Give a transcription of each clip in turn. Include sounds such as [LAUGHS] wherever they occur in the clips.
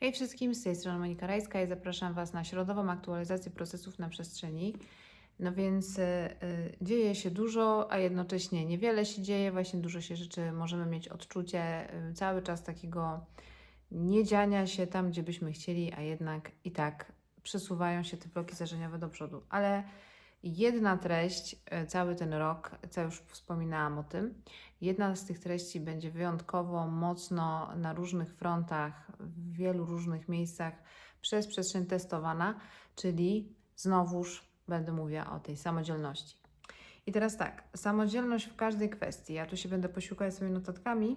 Hej wszystkim, z tej strony Monika Rajska i zapraszam Was na środową aktualizację procesów na przestrzeni. No więc y, dzieje się dużo, a jednocześnie niewiele się dzieje. Właśnie dużo się rzeczy, możemy mieć odczucie y, cały czas takiego niedziania się tam, gdzie byśmy chcieli, a jednak i tak przesuwają się te bloki zdarzeniowe do przodu. Ale jedna treść, y, cały ten rok, co już wspominałam o tym, jedna z tych treści będzie wyjątkowo mocno na różnych frontach, w wielu różnych miejscach przez przestrzeń testowana, czyli znowuż będę mówiła o tej samodzielności. I teraz tak, samodzielność w każdej kwestii. Ja tu się będę posiłkać swoimi notatkami,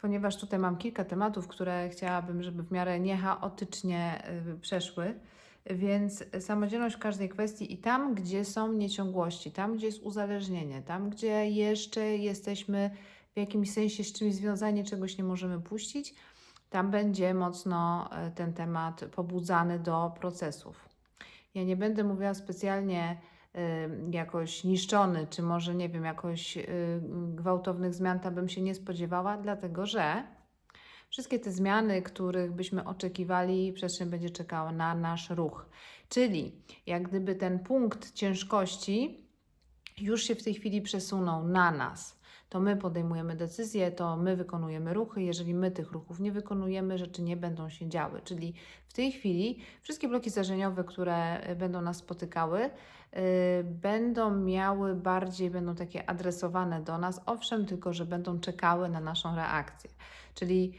ponieważ tutaj mam kilka tematów, które chciałabym, żeby w miarę niechaotycznie y, przeszły. Więc samodzielność w każdej kwestii i tam, gdzie są nieciągłości, tam, gdzie jest uzależnienie, tam, gdzie jeszcze jesteśmy w jakimś sensie z czymś związani, czegoś nie możemy puścić, tam będzie mocno e, ten temat pobudzany do procesów. Ja nie będę mówiła specjalnie jakoś niszczony, czy może nie wiem, jakoś y, gwałtownych zmian tam bym się nie spodziewała, dlatego że wszystkie te zmiany, których byśmy oczekiwali, przestrzeń będzie czekała na nasz ruch. Czyli jak gdyby ten punkt ciężkości już się w tej chwili przesunął na nas. To my podejmujemy decyzje, to my wykonujemy ruchy. Jeżeli my tych ruchów nie wykonujemy, rzeczy nie będą się działy. Czyli w tej chwili wszystkie bloki zdarzeniowe, które y, będą nas spotykały, yy, będą miały bardziej, będą takie adresowane do nas, owszem, tylko że będą czekały na naszą reakcję. Czyli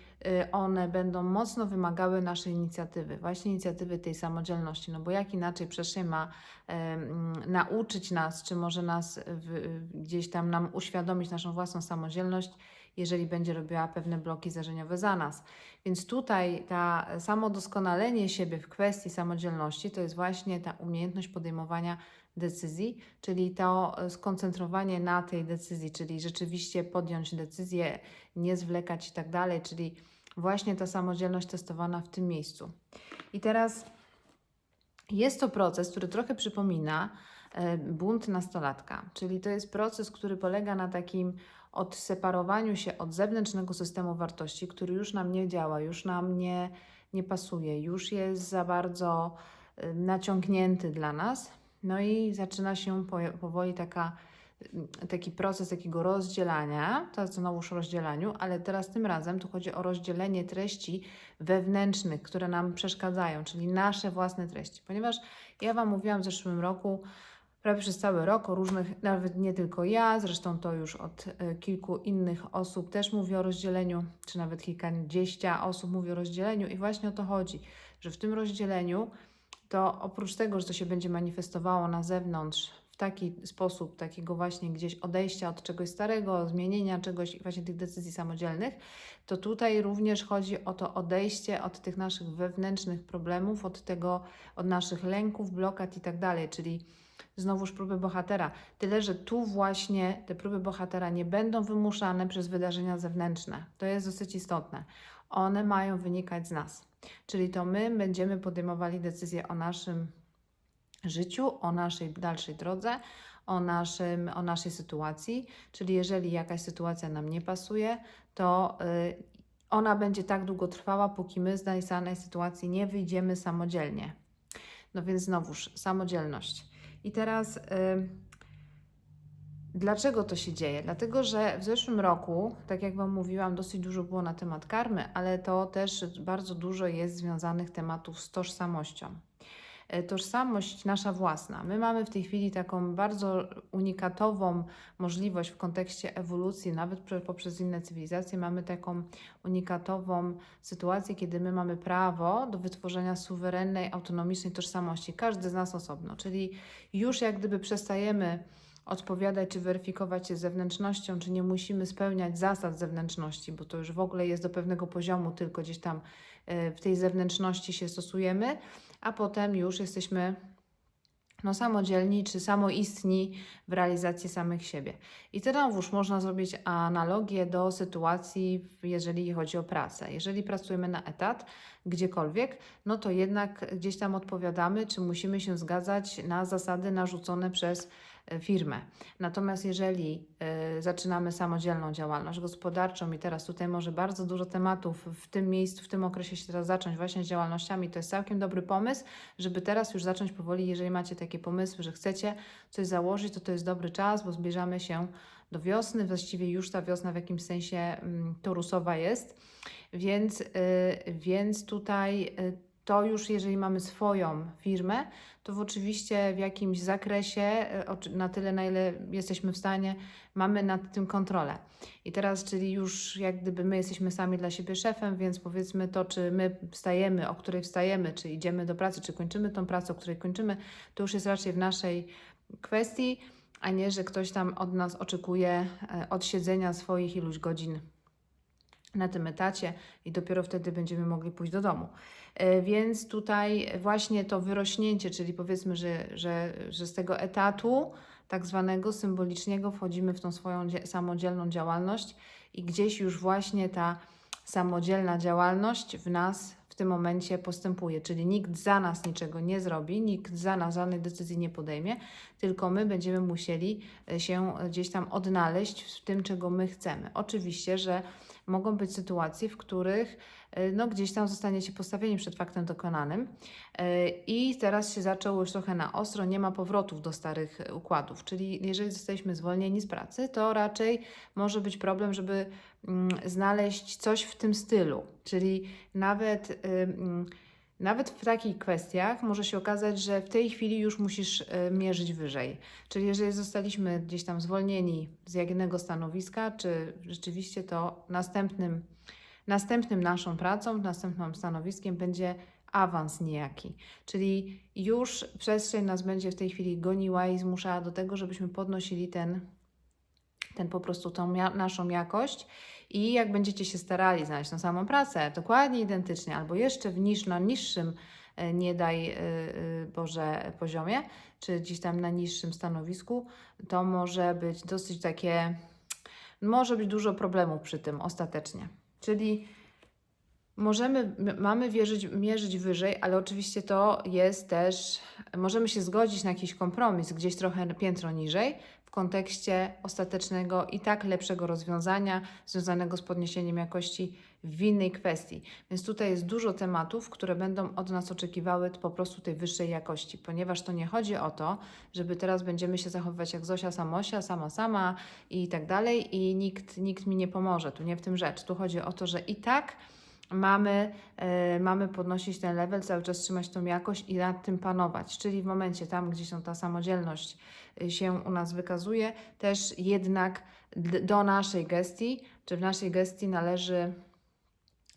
one będą mocno wymagały naszej inicjatywy, właśnie inicjatywy tej samodzielności, no bo jak inaczej przestrzeń ma em, nauczyć nas, czy może nas w, gdzieś tam nam uświadomić naszą własną samodzielność, jeżeli będzie robiła pewne bloki zdarzeniowe za nas. Więc tutaj ta samodoskonalenie siebie w kwestii samodzielności to jest właśnie ta umiejętność podejmowania decyzji, czyli to skoncentrowanie na tej decyzji, czyli rzeczywiście podjąć decyzję, nie zwlekać i tak dalej, czyli właśnie ta samodzielność testowana w tym miejscu. I teraz jest to proces, który trochę przypomina e, bunt nastolatka, czyli to jest proces, który polega na takim odseparowaniu się od zewnętrznego systemu wartości, który już nam nie działa, już nam nie, nie pasuje, już jest za bardzo y, naciągnięty dla nas. No i zaczyna się po- powoli taka, taki proces takiego rozdzielania, to znowuż rozdzielaniu, ale teraz tym razem tu chodzi o rozdzielenie treści wewnętrznych, które nam przeszkadzają, czyli nasze własne treści. Ponieważ ja Wam mówiłam w zeszłym roku, prawie przez cały rok o różnych, nawet nie tylko ja, zresztą to już od e, kilku innych osób też mówi o rozdzieleniu, czy nawet kilkadziesiąt osób mówi o rozdzieleniu i właśnie o to chodzi, że w tym rozdzieleniu to oprócz tego, że to się będzie manifestowało na zewnątrz w taki sposób, takiego właśnie gdzieś odejścia od czegoś starego, zmienienia czegoś, właśnie tych decyzji samodzielnych, to tutaj również chodzi o to odejście od tych naszych wewnętrznych problemów, od tego, od naszych lęków, blokad i tak dalej, czyli znowuż próby bohatera. Tyle, że tu właśnie te próby bohatera nie będą wymuszane przez wydarzenia zewnętrzne. To jest dosyć istotne. One mają wynikać z nas. Czyli to my będziemy podejmowali decyzje o naszym życiu, o naszej dalszej drodze, o, naszym, o naszej sytuacji. Czyli jeżeli jakaś sytuacja nam nie pasuje, to y, ona będzie tak długo trwała, póki my z danej sytuacji nie wyjdziemy samodzielnie. No więc znowuż samodzielność. I teraz y, dlaczego to się dzieje? Dlatego, że w zeszłym roku, tak jak Wam mówiłam, dosyć dużo było na temat karmy, ale to też bardzo dużo jest związanych tematów z tożsamością. Y, Tożsamość nasza własna. My mamy w tej chwili taką bardzo unikatową możliwość w kontekście ewolucji, nawet prze- poprzez inne cywilizacje, mamy taką unikatową sytuację, kiedy my mamy prawo do wytworzenia suwerennej, autonomicznej tożsamości, każdy z nas osobno. Czyli już jak gdyby przestajemy odpowiadać czy weryfikować się zewnętrznością, czy nie musimy spełniać zasad zewnętrzności, bo to już w ogóle jest do pewnego poziomu, tylko gdzieś tam e, w tej zewnętrzności się stosujemy, a potem już jesteśmy no, samodzielni czy samoistni w realizacji samych siebie. I znowuż można zrobić analogię do sytuacji, jeżeli chodzi o pracę. Jeżeli pracujemy na etat, gdziekolwiek, no to jednak gdzieś tam odpowiadamy, czy musimy się zgadzać na zasady narzucone przez firmę. Natomiast jeżeli e, zaczynamy samodzielną działalność gospodarczą i teraz tutaj może bardzo dużo tematów w tym miejscu, w tym okresie się teraz zacząć właśnie z działalnościami, to jest całkiem dobry pomysł, żeby teraz już zacząć powoli, jeżeli macie takie pomysły, że chcecie coś założyć, to to jest dobry czas, bo zbliżamy się do wiosny, właściwie już ta wiosna w jakimś sensie mm, torusowa jest, więc, y, więc tutaj y, to już jeżeli mamy swoją firmę, to w oczywiście w jakimś zakresie, oczy- na tyle na ile jesteśmy w stanie, mamy nad tym kontrolę. I teraz, czyli już jak gdyby my jesteśmy sami dla siebie szefem, więc powiedzmy to, czy my wstajemy, o której wstajemy, czy idziemy do pracy, czy kończymy tą pracę, o której kończymy, to już jest raczej w naszej kwestii, a nie, że ktoś tam od nas oczekuje e, odsiedzenia swoich iluś godzin na tym etacie i dopiero wtedy będziemy mogli pójść do domu. E, Więc tutaj właśnie to wyrośnięcie, czyli powiedzmy, że, że, że z tego etatu tak zwanego symbolicznego wchodzimy w tą swoją dzie- samodzielną działalność i gdzieś już właśnie ta samodzielna działalność w nas w tym momencie postępuje, czyli nikt za nas niczego nie zrobi, nikt za nas żadnej decyzji nie podejmie, tylko my będziemy musieli e, się gdzieś tam odnaleźć w tym, czego my chcemy. Oczywiście, że mogą być sytuacje, w których e, no, gdzieś tam zostaniecie postawieni przed faktem dokonanym. E, i teraz się zaczęło już trochę na ostro, nie ma powrotów do starych układów, czyli jeżeli zostaliśmy zwolnieni z pracy, to raczej może być problem, żeby mm, znaleźć coś w tym stylu, czyli nawet nawet w takich kwestiach może się okazać, że w tej chwili już musisz e, mierzyć wyżej. Czyli jeżeli zostaliśmy gdzieś tam zwolnieni z jednego stanowiska, czy rzeczywiście to następnym, następnym naszą pracą, następnym stanowiskiem będzie awans niejaki. Czyli już przestrzeń nas będzie w tej chwili goniła i zmuszała do tego, żebyśmy podnosili ten, ten po prostu tą naszą jakość. I jak będziecie się starali znaleźć tą samą pracę, dokładnie identycznie, albo jeszcze w niż, na niższym, e, nie daj e, e, Boże, poziomie, czy gdzieś tam na niższym stanowisku, to może być dosyć takie, może być dużo problemów przy tym ostatecznie. Czyli możemy, mamy wierzyć, mierzyć wyżej, ale oczywiście to jest też, możemy się zgodzić na jakiś kompromis, gdzieś trochę piętro niżej, w kontekście ostatecznego i tak lepszego rozwiązania związanego z podniesieniem jakości w innej kwestii. Więc tutaj jest dużo tematów, które będą od nas oczekiwały po prostu tej wyższej jakości, ponieważ to nie chodzi o to, żeby teraz będziemy się zachowywać jak Zosia Samosia, sama sama i tak dalej i nikt, nikt mi nie pomoże. Tu nie w tym rzecz. Tu chodzi o to, że i tak mamy, e, mamy podnosić ten level, cały czas trzymać tą jakość i nad tym panować. Czyli w momencie tam, gdzie się ta samodzielność y, się u nas wykazuje, też jednak do naszej gestii, czy w naszej gestii należy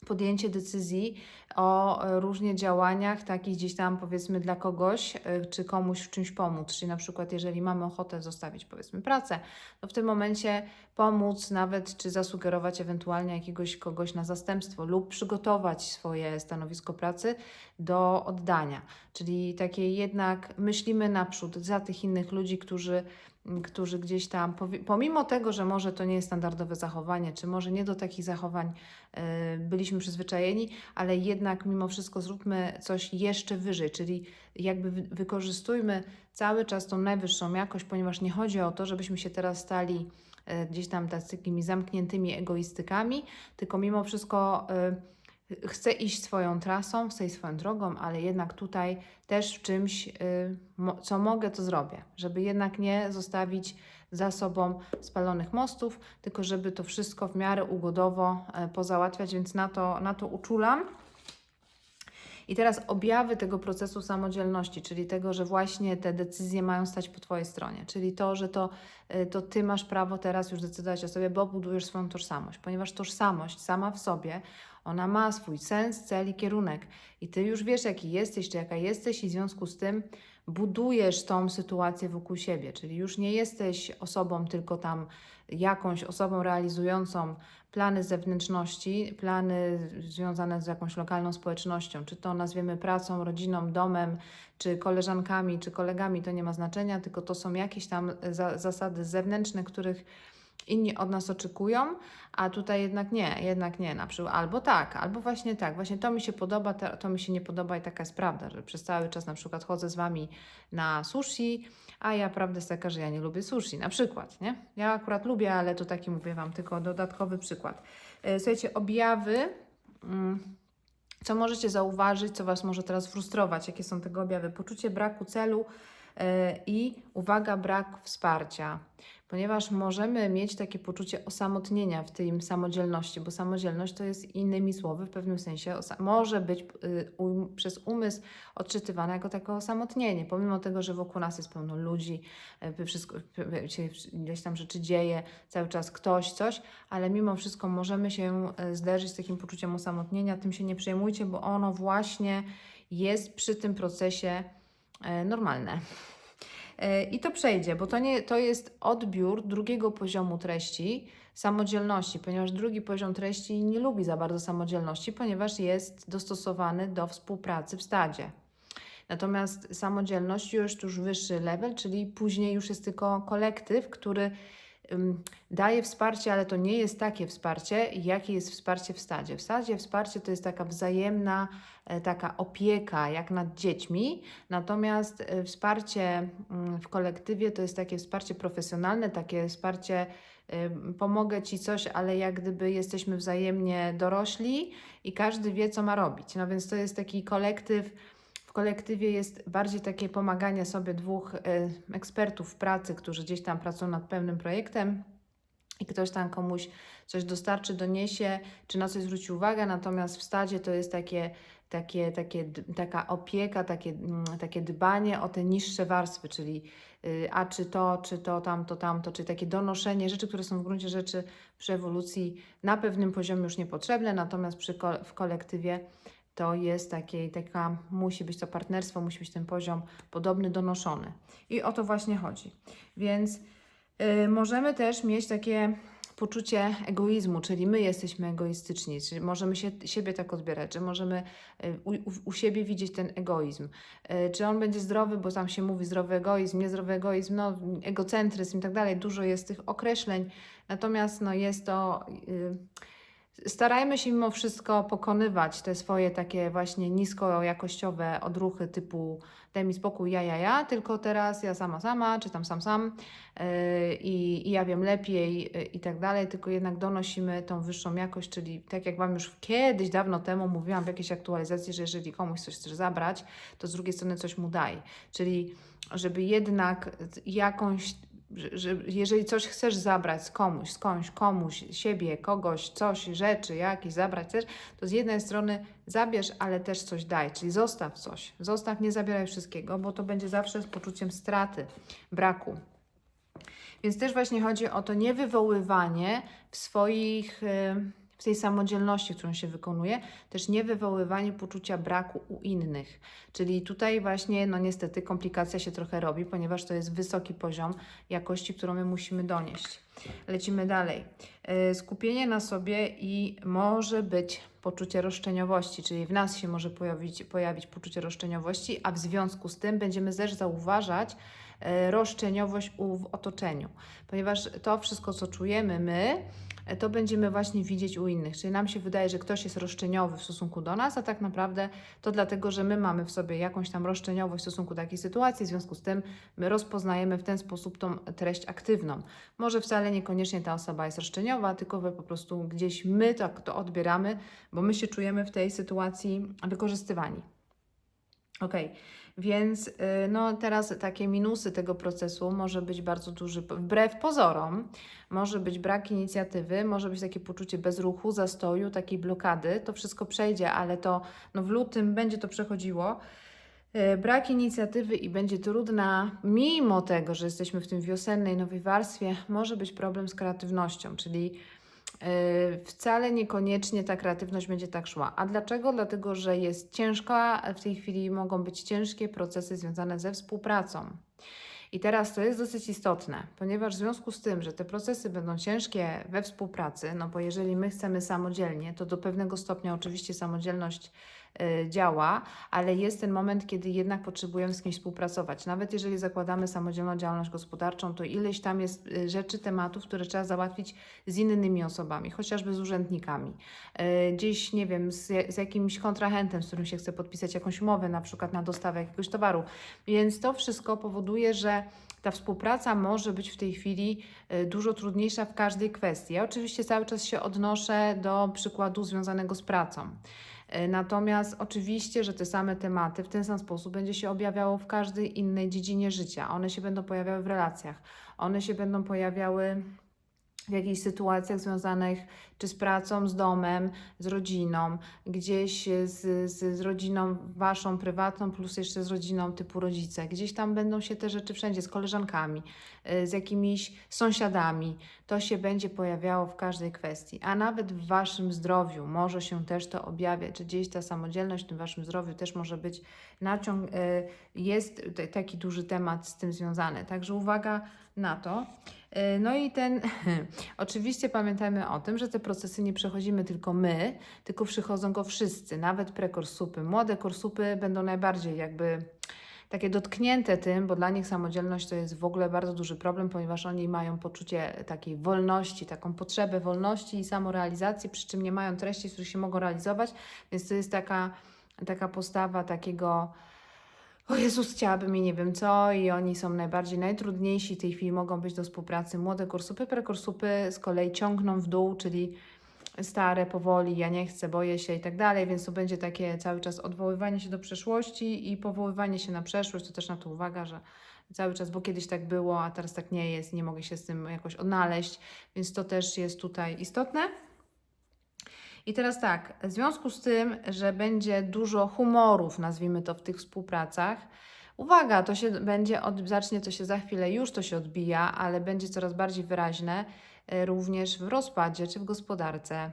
podjęcie decyzji o e, różnych działaniach, takich gdzieś tam powiedzmy dla kogoś, e, czy komuś w czymś pomóc. Czyli na przykład, jeżeli mamy ochotę zostawić powiedzmy pracę, to w tym momencie pomóc nawet, czy zasugerować ewentualnie jakiegoś kogoś na zastępstwo lub przygotować swoje stanowisko pracy do oddania. Czyli takie jednak myślimy naprzód za tych innych ludzi, którzy którzy gdzieś tam, pomimo tego, że może to nie jest standardowe zachowanie, czy może nie do takich zachowań e, byliśmy przyzwyczajeni, ale jednak mimo wszystko zróbmy coś jeszcze wyżej, czyli jakby wy- wykorzystujmy cały czas tą najwyższą jakość, ponieważ nie chodzi o to, żebyśmy się teraz stali e, gdzieś tam takimi zamkniętymi egoistykami, tylko mimo wszystko e, chcę iść swoją trasą, chcę iść swoją drogą, ale jednak tutaj też w czymś, y, co mogę, to zrobię, żeby jednak nie zostawić za sobą spalonych mostów, tylko żeby to wszystko w miarę ugodowo e, pozałatwiać, więc na to, na to uczulam. I teraz objawy tego procesu samodzielności, czyli tego, że właśnie te decyzje mają stać po Twojej stronie, czyli to, że to, y, to Ty masz prawo teraz już decydować o sobie, bo budujesz swoją tożsamość, ponieważ tożsamość sama w sobie, ona ma swój sens, cel i kierunek. I Ty już wiesz, jaki jesteś, czy jaka jesteś i w związku z tym budujesz tą sytuację wokół siebie, czyli już nie jesteś osobą tylko tam jakąś osobą realizującą plany zewnętrzności, plany związane z jakąś lokalną społecznością, czy to nazwiemy pracą, rodziną, domem, czy koleżankami, czy kolegami, to nie ma znaczenia, tylko to są jakieś tam za, zasady zewnętrzne, których inni od nas oczekują, a tutaj jednak nie, jednak nie, na przykład albo tak, albo właśnie tak, właśnie to mi się podoba, to, mi się nie podoba i taka jest prawda, że przez cały czas na przykład chodzę z Wami na sushi, a ja prawda jest taka, że ja nie lubię sushi, na przykład, nie? Ja akurat lubię, ale to taki mówię Wam tylko dodatkowy przykład. E, Słuchajcie, objawy, mm, co możecie zauważyć, co Was może teraz frustrować, jakie są tego objawy? Poczucie braku celu e, i uwaga, brak wsparcia, ponieważ możemy mieć takie poczucie osamotnienia w tym samodzielności, bo samodzielność to jest innymi słowy w pewnym sensie może być y, um, przez umysł odczytywana jako takie osamotnienie, pomimo tego, że wokół nas jest pełno ludzi, y, wszystko, y, się ileś tam rzeczy dzieje, cały czas ktoś, coś, ale mimo wszystko możemy się y, zderzyć z takim poczuciem osamotnienia, tym się nie przejmujcie, bo ono właśnie jest przy tym procesie e, normalne. E, I to przejdzie, bo to, nie, to jest odbiór drugiego poziomu treści, samodzielności, ponieważ drugi poziom treści nie lubi za bardzo samodzielności, ponieważ jest dostosowany do współpracy w stadzie. Natomiast samodzielność już już wyższy level, czyli później już jest tylko kolektyw, który daje wsparcie, ale to nie jest takie wsparcie, jakie jest wsparcie w stadzie. W stadzie wsparcie to jest taka wzajemna, e, taka opieka, jak nad dziećmi, natomiast e, wsparcie mm, w kolektywie to jest takie wsparcie profesjonalne, takie wsparcie pomogę Ci coś, ale jak gdyby jesteśmy wzajemnie dorośli i każdy wie, co ma robić. No więc to jest taki kolektyw, kolektywie jest bardziej takie pomaganie sobie dwóch y, ekspertów w pracy, którzy gdzieś tam pracują nad pewnym projektem i ktoś tam komuś coś dostarczy, doniesie, czy na coś zwróci uwagę, natomiast w stadzie to jest takie, takie, takie, taka opieka, takie, mm, takie dbanie o te niższe warstwy, czyli y, a czy to, czy to, tamto, tamto, czyli takie donoszenie rzeczy, które są w gruncie rzeczy przy ewolucji na pewnym poziomie już niepotrzebne, natomiast przy w kolektywie to jest takie, taka, musi być to partnerstwo, musi być ten poziom podobny, donoszony. I o to właśnie chodzi. Więc y, możemy też mieć takie poczucie egoizmu, czyli my jesteśmy egoistyczni, czyli możemy się, siebie tak odbierać, że możemy y, u, u, siebie widzieć ten egoizm. Y, Czy on będzie zdrowy, bo tam się mówi zdrowy egoizm, niezdrowy egoizm, no, egocentryzm i tak dalej, dużo jest tych określeń, natomiast no, jest to... y, Starajmy się mimo wszystko pokonywać te swoje takie właśnie niskojakościowe odruchy typu daj mi spokój, ja, ja, ja, tylko teraz ja sama, sama, czy tam sam, sam yy, i, i ja wiem lepiej yy, i tak dalej, tylko jednak donosimy tą wyższą jakość, czyli tak jak Wam już kiedyś, dawno temu mówiłam w jakiejś aktualizacji, że jeżeli komuś coś chcesz zabrać, to z drugiej strony coś mu daj. Czyli żeby jednak jakąś że, że jeżeli coś chcesz zabrać z komuś, skądś, komuś, siebie, kogoś, coś, rzeczy, jakieś zabrać też, to z jednej strony zabierz, ale też coś daj, czyli zostaw coś. Zostaw, nie zabieraj wszystkiego, bo to będzie zawsze z poczuciem straty, braku. Więc też właśnie chodzi o to niewywoływanie w swoich, y, w tej samodzielności, którą się wykonuje, też niewywoływanie poczucia braku u innych. Czyli tutaj właśnie, no niestety, komplikacja się trochę robi, ponieważ to jest wysoki poziom jakości, którą my musimy donieść. Lecimy dalej. Y, Skupienie na sobie i może być poczucie roszczeniowości, czyli w nas się może pojawić, pojawić poczucie roszczeniowości, a w związku z tym będziemy też zauważać e, roszczeniowość u, w otoczeniu, ponieważ to wszystko, co czujemy my, e, to będziemy właśnie widzieć u innych. Czyli nam się wydaje, że ktoś jest roszczeniowy w stosunku do nas, a tak naprawdę to dlatego, że my mamy w sobie jakąś tam roszczeniowość w stosunku do takiej sytuacji, w związku z tym my rozpoznajemy w ten sposób tą treść aktywną. Może wcale niekoniecznie ta osoba jest roszczeniowa, tylko po prostu gdzieś my tak to odbieramy, bo my się czujemy w tej sytuacji wykorzystywani. Ok, więc y, no teraz takie minusy tego procesu może być bardzo duży, wbrew pozorom, może być brak inicjatywy, może być takie poczucie bezruchu, zastoju, takiej blokady. To wszystko przejdzie, ale to no w lutym będzie to przechodziło. Y, Brak inicjatywy i będzie trudna, mimo tego, że jesteśmy w tym wiosennej nowej warstwie, może być problem z kreatywnością, czyli wcale niekoniecznie ta kreatywność będzie tak szła. A dlaczego? Dlatego, że jest ciężka, w tej chwili mogą być ciężkie procesy związane ze współpracą. I teraz to jest dosyć istotne, ponieważ w związku z tym, że te procesy będą ciężkie we współpracy, no bo jeżeli my chcemy samodzielnie, to do pewnego stopnia oczywiście samodzielność y, działa, ale jest ten moment, kiedy jednak potrzebujemy z kimś współpracować. Nawet jeżeli zakładamy samodzielną działalność gospodarczą, to ileś tam jest y, rzeczy, tematów, które trzeba załatwić z innymi osobami, chociażby z urzędnikami. Y, Gdzieś, nie wiem, z, z jakimś kontrahentem, z którym się chce podpisać jakąś umowę, na przykład na dostawę jakiegoś towaru. Więc to wszystko powoduje, że ta współpraca może być w tej chwili y, dużo trudniejsza w każdej kwestii. Ja oczywiście cały czas się odnoszę do przykładu związanego z pracą. Y, Natomiast oczywiście, że te same tematy w ten sam sposób będzie się objawiało w każdej innej dziedzinie życia. One się będą pojawiały w relacjach, one się będą pojawiały w jakichś sytuacjach związanych czy z pracą, z domem, z rodziną, gdzieś z, z, z rodziną waszą prywatną, plus jeszcze z rodziną typu rodzice. Gdzieś tam będą się te rzeczy wszędzie, z koleżankami, y, z jakimiś sąsiadami. To się będzie pojawiało w każdej kwestii. A nawet w waszym zdrowiu może się też to objawiać, czy gdzieś ta samodzielność w tym waszym zdrowiu też może być naciąg, y, jest taki duży temat z tym związany. Także uwaga na to. Y, No i ten, [LAUGHS] oczywiście pamiętajmy o tym, że te procesy nie przechodzimy tylko my, tylko przychodzą go wszyscy, nawet prekorsupy. Młode korsupy będą najbardziej jakby takie dotknięte tym, bo dla nich samodzielność to jest w ogóle bardzo duży problem, ponieważ oni mają poczucie takiej wolności, taką potrzebę wolności i samorealizacji, przy czym nie mają treści, z których się mogą realizować, więc to jest taka, taka postawa takiego o Jezus, chciałabym i nie wiem co, i oni są najbardziej najtrudniejsi w tej chwili mogą być do współpracy. Młode kursupy, prekursupy z kolei ciągną w dół, czyli stare, powoli, ja nie chcę, boję się i tak dalej, więc to będzie takie cały czas odwoływanie się do przeszłości i powoływanie się na przeszłość, to też na to uwaga, że cały czas, bo kiedyś tak było, a teraz tak nie jest nie mogę się z tym jakoś odnaleźć, więc to też jest tutaj istotne. I teraz tak, w związku z tym, że będzie dużo humorów, nazwijmy to, w tych współpracach, uwaga, to się będzie, od, zacznie to się za chwilę, już to się odbija, ale będzie coraz bardziej wyraźne e, również w rozpadzie czy w gospodarce.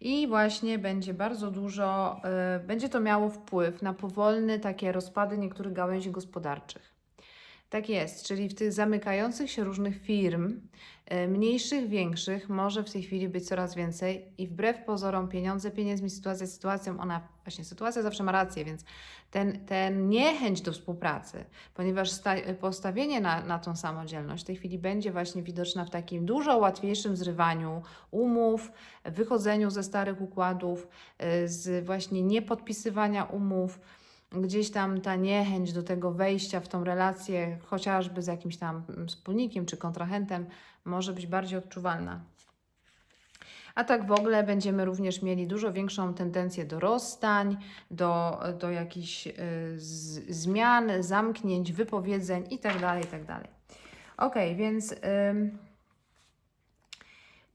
I właśnie będzie bardzo dużo, e, będzie to miało wpływ na powolne takie rozpady niektórych gałęzi gospodarczych. Tak jest, czyli w tych zamykających się różnych firm, e, mniejszych, większych, może w tej chwili być coraz więcej i wbrew pozorom pieniądze pieniędzmi, sytuacja sytuacją, ona właśnie sytuacja zawsze ma rację, więc ten, ten niechęć do współpracy, ponieważ sta, postawienie na, na tą samodzielność w tej chwili będzie właśnie widoczna w takim dużo łatwiejszym zrywaniu umów, wychodzeniu ze starych układów, e, z właśnie niepodpisywania umów, gdzieś tam ta niechęć do tego wejścia w tą relację, chociażby z jakimś tam wspólnikiem czy kontrahentem, może być bardziej odczuwalna. A tak w ogóle będziemy również mieli dużo większą tendencję do rozstań, do, do jakichś y, z, zmian, zamknięć, wypowiedzeń itd. itd. Ok, więc. ym,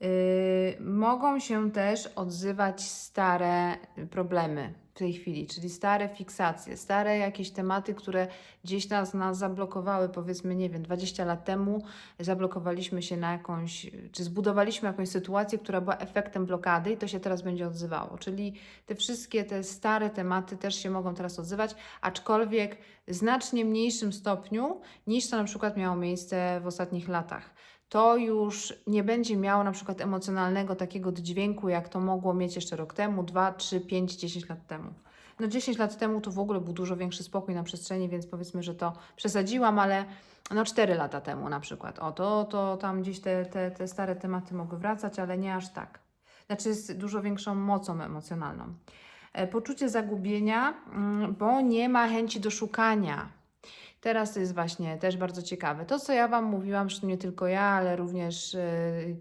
y, mogą się też odzywać stare problemy w tej chwili, czyli stare fiksacje, stare jakieś tematy, które gdzieś nas, nas zablokowały, powiedzmy, nie wiem, 20 lat temu zablokowaliśmy się na jakąś, czy zbudowaliśmy jakąś sytuację, która była efektem blokady i to się teraz będzie odzywało. Czyli te wszystkie te stare tematy też się mogą teraz odzywać, aczkolwiek w znacznie mniejszym stopniu niż to na przykład miało miejsce w ostatnich latach to już nie będzie miało na przykład emocjonalnego takiego dźwięku, jak to mogło mieć jeszcze rok temu, 2, 3, 5, 10 lat temu. No 10 lat temu to w ogóle był dużo większy spokój na przestrzeni, więc powiedzmy, że to przesadziłam, ale no 4 lata temu na przykład. O, to, to tam gdzieś te, te, te stare tematy mogły wracać, ale nie aż tak. Znaczy z dużo większą mocą emocjonalną. E, Poczucie zagubienia, mm, bo nie ma chęci do szukania. Teraz to jest właśnie też bardzo ciekawe. To, co ja Wam mówiłam, zresztą nie tylko ja, ale również y,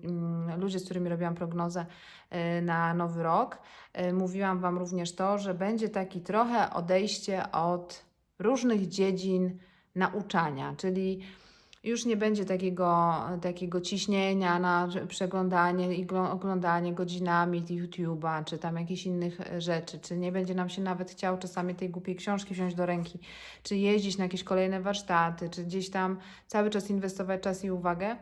mm, ludzie, z którymi robiłam prognozę y, na nowy rok, y, mówiłam Wam również to, że będzie taki trochę odejście od różnych dziedzin nauczania, czyli już nie będzie takiego, takiego ciśnienia na przeglądanie i oglądanie godzinami YouTube'a, czy tam jakichś innych e, rzeczy, czy nie będzie nam się nawet chciał czasami tej głupiej książki wziąć do ręki, czy jeździć na jakieś kolejne warsztaty, czy gdzieś tam cały czas inwestować czas i uwagę.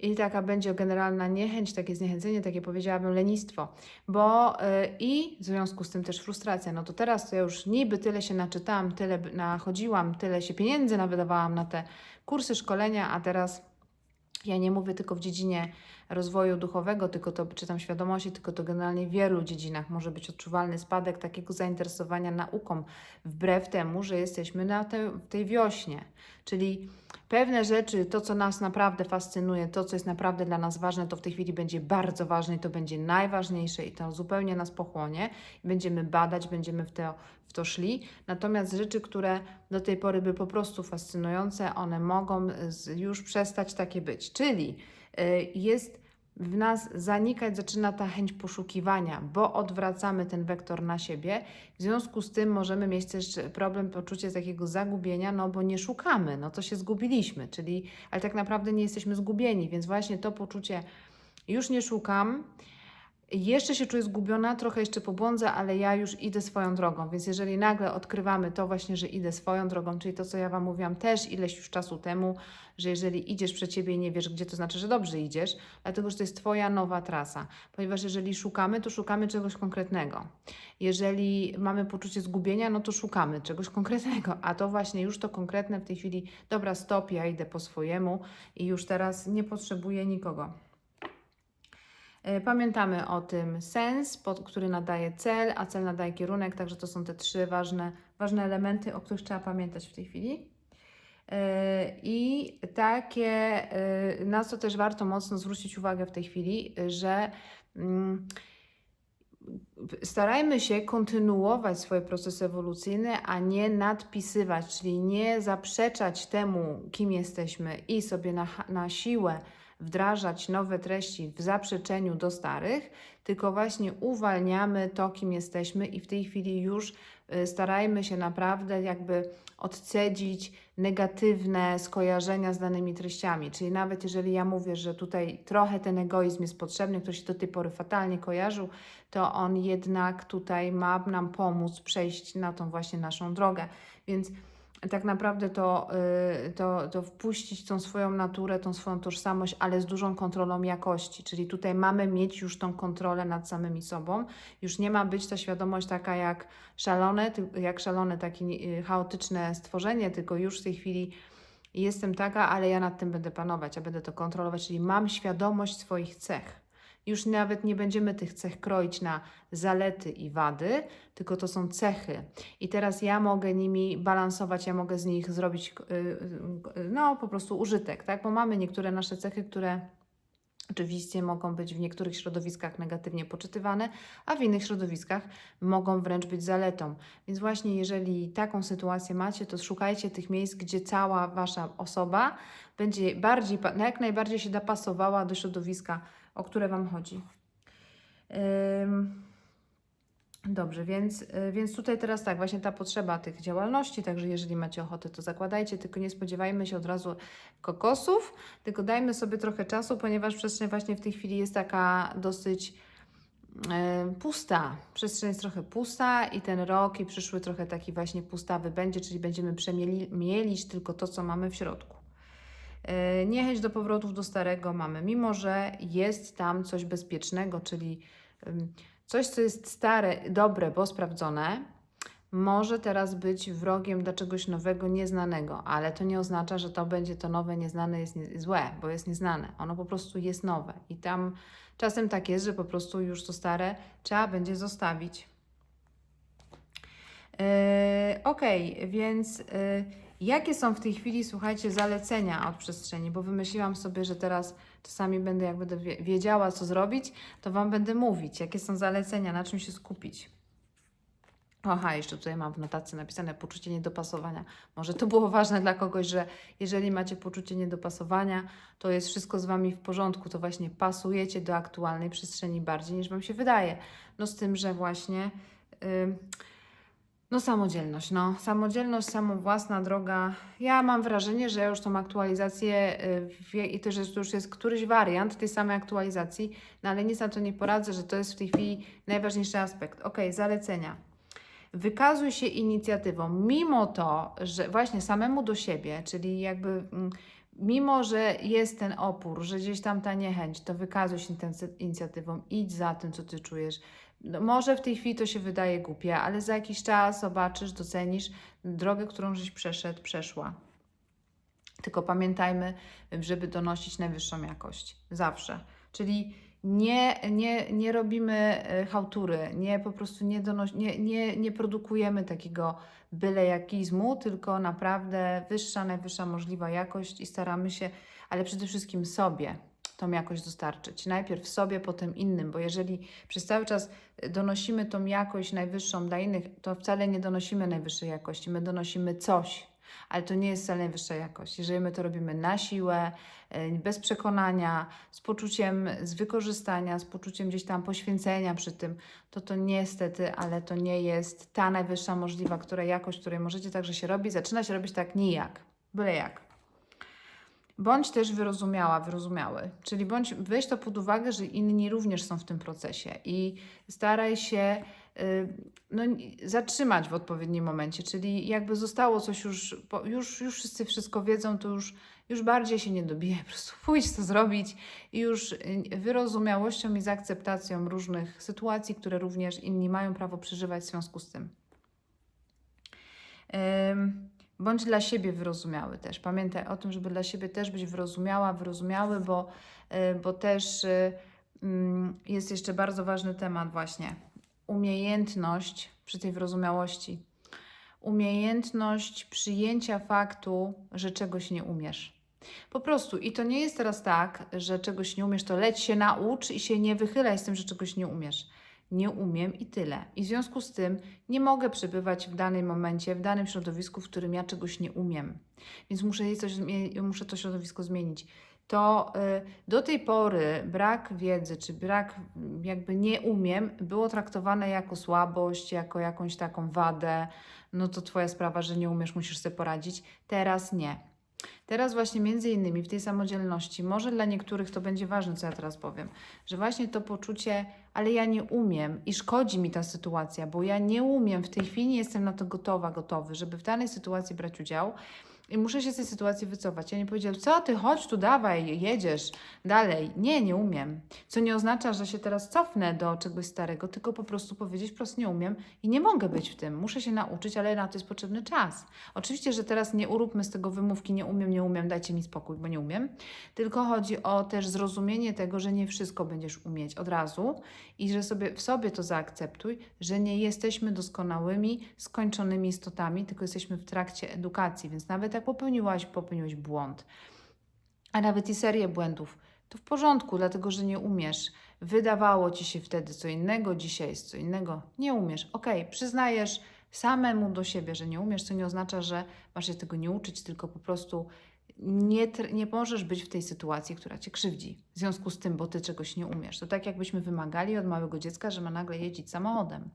i taka będzie generalna niechęć, takie zniechęcenie, takie powiedziałabym lenistwo, bo y, i w związku z tym też frustracja. No to teraz to ja już niby tyle się naczytałam, tyle nachodziłam, tyle się pieniędzy nawydawałam na te kursy, szkolenia, a teraz ja nie mówię tylko w dziedzinie rozwoju duchowego, tylko to czy tam świadomości, tylko to generalnie w wielu dziedzinach może być odczuwalny spadek takiego zainteresowania nauką, wbrew temu, że jesteśmy na te, tej wiośnie. Czyli pewne rzeczy, to co nas naprawdę fascynuje, to co jest naprawdę dla nas ważne, to w tej chwili będzie bardzo ważne i to będzie najważniejsze i to zupełnie nas pochłonie. Będziemy badać, będziemy w to, w to szli. Natomiast rzeczy, które do tej pory były po prostu fascynujące, one mogą już przestać takie być. Czyli y, jest w nas zanikać, zaczyna ta chęć poszukiwania, bo odwracamy ten wektor na siebie. W związku z tym możemy mieć też problem, poczucie takiego zagubienia, no bo nie szukamy, no to się zgubiliśmy, czyli, ale tak naprawdę nie jesteśmy zgubieni, więc właśnie to poczucie już nie szukam, jeszcze się czuję zgubiona, trochę jeszcze pobłądzę, ale ja już idę swoją drogą. Więc jeżeli nagle odkrywamy to właśnie, że idę swoją drogą, czyli to, co ja Wam mówiłam też ileś już czasu temu, że jeżeli idziesz przed Ciebie i nie wiesz gdzie, to znaczy, że dobrze idziesz, dlatego, że to jest Twoja nowa trasa. Ponieważ jeżeli szukamy, to szukamy czegoś konkretnego. Jeżeli mamy poczucie zgubienia, no to szukamy czegoś [LAUGHS] konkretnego, a to właśnie już to konkretne w tej chwili, dobra, stop, ja idę po swojemu i już teraz nie potrzebuję nikogo. E, Pamiętamy o tym sens, pod, który nadaje cel, a cel nadaje kierunek, także to są te trzy ważne, ważne elementy, o których trzeba pamiętać w tej chwili. E, I takie, e, na co też warto mocno zwrócić uwagę w tej chwili, że mm, starajmy się kontynuować swoje procesy ewolucyjne, a nie nadpisywać, czyli nie zaprzeczać temu, kim jesteśmy i sobie na, na siłę wdrażać nowe treści w zaprzeczeniu do starych, tylko właśnie uwalniamy to, kim jesteśmy i w tej chwili już y, starajmy się naprawdę jakby odcedzić negatywne skojarzenia z danymi treściami. Czyli nawet jeżeli ja mówię, że tutaj trochę ten egoizm jest potrzebny, który się do tej pory fatalnie kojarzył, to on jednak tutaj ma nam pomóc przejść na tą właśnie naszą drogę. Więc tak naprawdę to, y, to, to wpuścić tą swoją naturę, tą swoją tożsamość, ale z dużą kontrolą jakości. Czyli tutaj mamy mieć już tą kontrolę nad samymi sobą. Już nie ma być ta świadomość taka jak szalone, jak szalone, takie y, chaotyczne stworzenie, tylko już w tej chwili jestem taka, ale ja nad tym będę panować, ja będę to kontrolować, czyli mam świadomość swoich cech. Już nawet nie będziemy tych cech kroić na zalety i wady, tylko to są cechy. I teraz ja mogę nimi balansować, ja mogę z nich zrobić y, y, no po prostu użytek, tak? Bo mamy niektóre nasze cechy, które oczywiście mogą być w niektórych środowiskach negatywnie poczytywane, a w innych środowiskach mogą wręcz być zaletą. Więc właśnie jeżeli taką sytuację macie, to szukajcie tych miejsc, gdzie cała wasza osoba będzie bardziej, no jak najbardziej się da pasowała do środowiska, o które wam chodzi. Dobrze, więc, y, więc tutaj teraz tak, właśnie ta potrzeba tych działalności, także jeżeli macie ochotę, to zakładajcie, tylko nie spodziewajmy się od razu kokosów, tylko dajmy sobie trochę czasu, ponieważ przestrzeń właśnie w tej chwili jest taka dosyć e, pusta. Przestrzeń jest trochę pusta i ten rok i przyszły trochę taki właśnie pustawy będzie, czyli będziemy przemielić tylko to, co mamy w środku. E, Niechęć do powrotów do starego mamy, mimo że jest tam coś bezpiecznego, czyli coś, co jest stare, dobre, bo sprawdzone, może teraz być wrogiem dla czegoś nowego, nieznanego, ale to nie oznacza, że to będzie to nowe, nieznane jest nie, złe, bo jest nieznane. Ono po prostu jest nowe i tam czasem tak jest, że po prostu już to stare trzeba będzie zostawić. Yy, Okej, więc yy, jakie są w tej chwili, słuchajcie, zalecenia od przestrzeni? Bo wymyśliłam sobie, że teraz czasami będę, jak będę wie- wiedziała, co zrobić, to Wam będę mówić, jakie są zalecenia, na czym się skupić. Aha, jeszcze tutaj mam w notacji napisane poczucie niedopasowania. Może to było ważne dla kogoś, że jeżeli macie poczucie niedopasowania, to jest wszystko z Wami w porządku, to właśnie pasujecie do aktualnej przestrzeni bardziej niż Wam się wydaje. No z tym, że właśnie. ym, no samodzielność, no. Samodzielność, samowłasna droga. Ja mam wrażenie, że już tą aktualizację y, wie, i to, że to już jest któryś wariant tej samej aktualizacji, no ale nic na to nie poradzę, że to jest w tej chwili najważniejszy aspekt. Ok, zalecenia. Wykazuj się inicjatywą, mimo to, że właśnie samemu do siebie, czyli jakby mm, mimo, że jest ten opór, że gdzieś tam ta niechęć, to wykazuj się inicjatywą, idź za tym, co ty czujesz. No, może w tej chwili to się wydaje głupie, ale za jakiś czas zobaczysz, docenisz drogę, którą żeś przeszedł, przeszła. Tylko pamiętajmy, żeby donosić najwyższą jakość. Zawsze. Czyli nie, nie, nie robimy e, chałtury, nie po prostu nie, donos- nie, nie, nie produkujemy takiego byle jakizmu, tylko naprawdę wyższa, najwyższa możliwa jakość i staramy się, ale przede wszystkim sobie tą jakość dostarczyć. Najpierw sobie, potem innym, bo jeżeli przez cały czas donosimy tą jakość najwyższą dla innych, to wcale nie donosimy najwyższej jakości, my donosimy coś, ale to nie jest wcale najwyższa jakość. Jeżeli my to robimy na siłę, e, bez przekonania, z poczuciem z wykorzystania, z poczuciem gdzieś tam poświęcenia przy tym, to to niestety, ale to nie jest ta najwyższa możliwa, która jakość, której możecie także się robić, zaczyna się robić tak nijak, byle jak. Bądź też wyrozumiała, wyrozumiały. Czyli bądź weź to pod uwagę, że inni również są w tym procesie i staraj się y, no, zatrzymać w odpowiednim momencie. Czyli jakby zostało coś już, już, już wszyscy wszystko wiedzą, to już, już bardziej się nie dobije. Po prostu [LAUGHS] pójść to zrobić i już y, wyrozumiałością i z akceptacją różnych sytuacji, które również inni mają prawo przeżywać w związku z tym. Bądź dla siebie wyrozumiały też. Pamiętaj o tym, żeby dla siebie też być wyrozumiała, wyrozumiały, bo, y, bo też y, mm, jest jeszcze bardzo ważny temat właśnie. Umiejętność przy tej wyrozumiałości. Umiejętność przyjęcia faktu, że czegoś nie umiesz. Po prostu. I to nie jest teraz tak, że czegoś nie umiesz, to leć się naucz i się nie wychylaj z tym, że czegoś nie umiesz nie umiem i tyle. I w związku z tym nie mogę przebywać w danym momencie, w danym środowisku, w którym ja czegoś nie umiem. Więc muszę, coś, muszę to środowisko zmienić. To y, do tej pory brak wiedzy, czy brak jakby nie umiem, było traktowane jako słabość, jako jakąś taką wadę. No to Twoja sprawa, że nie umiesz, musisz sobie poradzić. Teraz nie. Teraz właśnie między innymi w tej samodzielności, może dla niektórych to będzie ważne, co ja teraz powiem, że właśnie to poczucie, ale ja nie umiem i szkodzi mi ta sytuacja, bo ja nie umiem, w tej chwili nie jestem na to gotowa, gotowy, żeby w danej sytuacji brać udział, i muszę się z tej sytuacji wycofać. Ja nie powiedział, co ty, chodź tu, dawaj, jedziesz dalej. Nie, nie umiem. Co nie oznacza, że się teraz cofnę do czegoś starego, tylko po prostu powiedzieć, prosto nie umiem i nie mogę być w tym. Muszę się nauczyć, ale na to jest potrzebny czas. Oczywiście, że teraz nie uróbmy z tego wymówki, nie umiem, nie umiem, dajcie mi spokój, bo nie umiem. Tylko chodzi o też zrozumienie tego, że nie wszystko będziesz umieć od razu i że sobie w sobie to zaakceptuj, że nie jesteśmy doskonałymi, skończonymi istotami, tylko jesteśmy w trakcie edukacji, więc nawet jak popełniłaś, popełniłeś błąd, a nawet i serię błędów, to w porządku, dlatego że nie umiesz. Wydawało ci się wtedy co innego, dzisiaj jest co innego. Nie umiesz. Ok, przyznajesz samemu do siebie, że nie umiesz, co nie oznacza, że masz się tego nie uczyć, tylko po prostu nie, nie możesz być w tej sytuacji, która cię krzywdzi. W związku z tym, bo ty czegoś nie umiesz. To tak jakbyśmy wymagali od małego dziecka, że ma nagle jeździć samochodem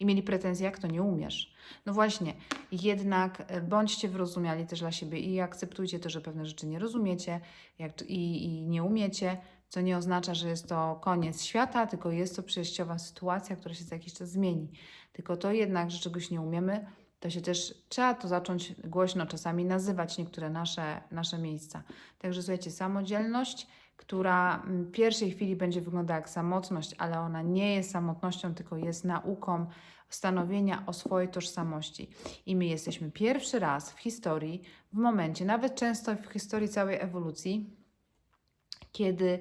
i mieli pretensje, jak to nie umiesz. No właśnie, jednak e, bądźcie wyrozumiali też dla siebie i akceptujcie to, że pewne rzeczy nie rozumiecie jak, i, i nie umiecie, co nie oznacza, że jest to koniec świata, tylko jest to przejściowa sytuacja, która się za jakiś czas zmieni. Tylko to jednak, że czegoś nie umiemy, to się też trzeba to zacząć głośno czasami nazywać niektóre nasze, nasze miejsca. Także słuchajcie, samodzielność która w pierwszej chwili będzie wyglądała jak samotność, ale ona nie jest samotnością, tylko jest nauką stanowienia o swojej tożsamości. I my jesteśmy pierwszy raz w historii, w momencie, nawet często w historii całej ewolucji, kiedy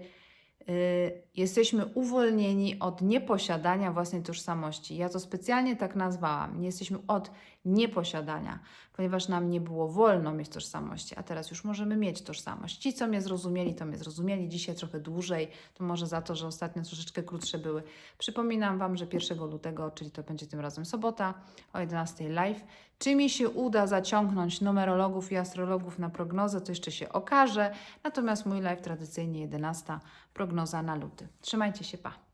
jesteśmy uwolnieni od nieposiadania własnej tożsamości. Ja to specjalnie tak nazwałam. Nie jesteśmy od nieposiadania, ponieważ nam nie było wolno mieć tożsamości, a teraz już możemy mieć tożsamość. Ci, co mnie zrozumieli, to mnie zrozumieli. Dzisiaj trochę dłużej, to może za to, że ostatnio troszeczkę krótsze były. Przypominam Wam, że 1 lutego, czyli to będzie tym razem sobota o 11 live. Czy mi się uda zaciągnąć numerologów i astrologów na prognozę, to jeszcze się okaże. Natomiast mój live tradycyjnie 11 prognoza na luty. Trzymajcie się, pa!